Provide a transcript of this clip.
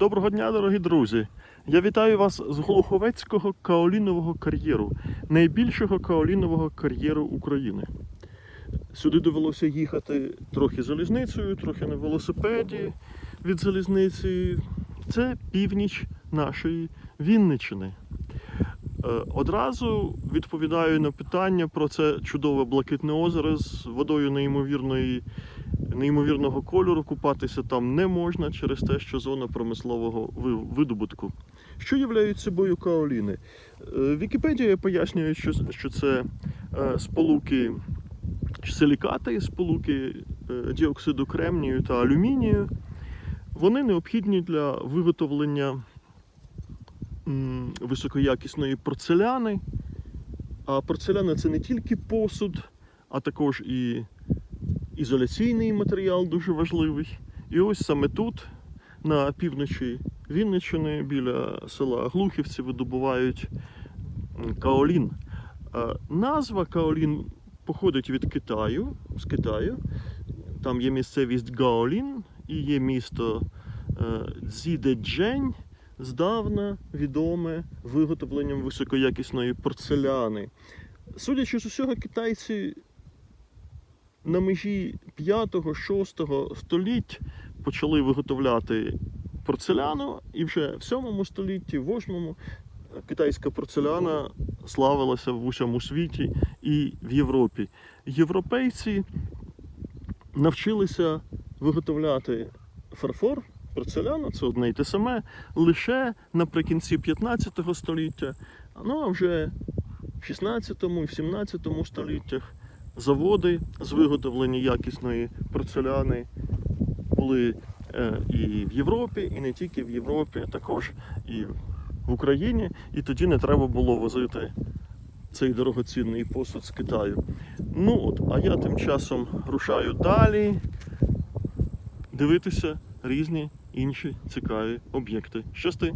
Доброго дня, дорогі друзі! Я вітаю вас з Глуховецького каолінового кар'єру, найбільшого каолінового кар'єру України. Сюди довелося їхати трохи залізницею, трохи на велосипеді від залізниці. Це північ нашої Вінниччини. Е, Одразу відповідаю на питання про це чудове блакитне озеро з водою неймовірної, неймовірного кольору. Купатися там не можна через те, що зона промислового видобутку. Що являють собою каоліни? Е, Вікіпедія пояснює, що, це е, сполуки силікати, сполуки діоксиду кремнію та алюмінію. Вони необхідні для виготовлення високоякісної порцеляни. А порцеляна це не тільки посуд, а також і ізоляційний матеріал дуже важливий. І ось саме тут, на півночі Вінниччини, біля села Глухівці, видобувають каолін. Е, Назва каолін походить від Китаю, з Китаю. Там є місцевість Гаолін і є місто е, Цзідеджень, здавна відоме виготовленням високоякісної порцеляни. Судячи з усього, китайці на межі 5-6 століть почали виготовляти порцеляну, і вже в 7 столітті, в 8 китайська порцеляна славилася в усьому світі і в Європі. Європейці навчилися виготовляти фарфор, порцеляну, це одне й те саме, лише наприкінці 15 століття, ну а вже в 16 і в 17 століттях заводи з виготовлення якісної порцеляни були е, і в Європі, і не тільки в Європі, а також і в Україні. І тоді не треба було возити цей дорогоцінний посуд з Китаю. Ну от, а я тим часом рушаю далі дивитися різні інші цікаві об'єкти. Щасти!